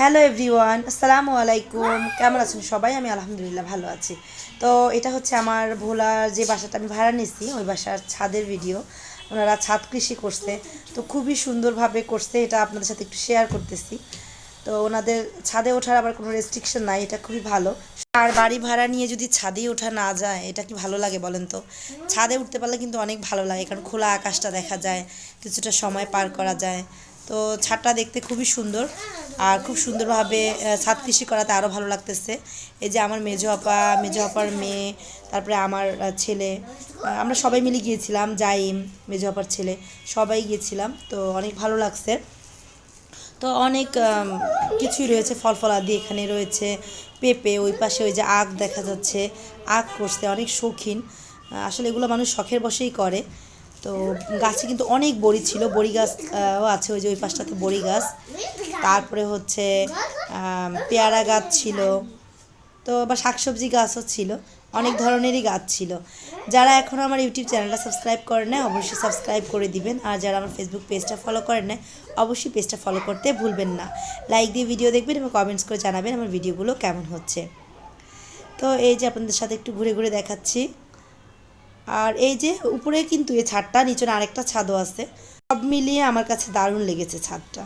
Hello everyone, আসসালামু আলাইকুম। কেমন আছেন সবাই? আমি আলহামদুলিল্লাহ ভালো আছি। তো এটা হচ্ছে আমার ভোলার যে বাসাটা, আমি ভাড়া নিয়েছি, ওই বাসার ছাদের ভিডিও ওনারা ছাদ কৃষি করছে। তো খুবই সুন্দরভাবে করছে, এটা আপনাদের সাথে একটু শেয়ার করতেছি। তো ওনাদের ছাদে ওঠার আবার কোনো রেস্ট্রিকশন নাই, এটা খুবই ভালো। আর বাড়ি ভাড়া নিয়ে যদি ছাদে ওঠা না যায়, এটা কি ভালো লাগে বলেন তো? ছাদে উঠতে পারলে কিন্তু অনেক ভালো লাগে, কারণ খোলা আকাশটা দেখা যায়, কিছুটা সময় পার করা যায়। তো ছাদটা দেখতে খুবই সুন্দর। আর খুব সুন্দরভাবে ছাদ কৃষি করাতে আরও ভালো লাগতেছে। এই যে আমার মেজো আপা, মেজো আপার মেয়ে, তারপরে আমার ছেলে। আমরা সবাই মিলে গিয়েছিলাম, জাইম, মেজো আপার ছেলে, সবাই গিয়েছিলাম। তো অনেক ভালো লাগছে। তো অনেক কিছুই রয়েছে, ফল ফলাদি এখানে রয়েছে। পেঁপে, ওই পাশে ওই যে আখ দেখা যাচ্ছে। আখ করছে, অনেক শৌখিন। আসলে এগুলো মানুষ শখের বসেই করে। তো গাছে কিন্তু অনেক বড়ি ছিল, বড়ি গাছ আছে ওই যে ওই পাশটাতে বড়ি গাছ। তারপরে হচ্ছে পেয়ারা গাছ ছিল, তো বা শাকসবজি গাছও ছিল, অনেক ধরনেরই গাছ ছিল। যারা এখনও আমার ইউটিউব চ্যানেলটা সাবস্ক্রাইব করে নেয়, অবশ্যই সাবস্ক্রাইব করে দিবেন। আর যারা আমার ফেসবুক পেজটা ফলো করে নেয় অবশ্যই পেজটা ফলো করতে ভুলবেন না। লাইক দিয়ে ভিডিও দেখবেন এবং কমেন্টস করে জানাবেন আমার ভিডিওগুলো কেমন হচ্ছে। তো এই যে আপনাদের সাথে একটু ঘুরে ঘুরে দেখাচ্ছি। আর এই যে উপরে কিন্তু এই ছাদটা নিচে আরেকটা ছাদও আছে। সব মিলিয়ে আমার কাছে দারুণ লেগেছে ছাদটা।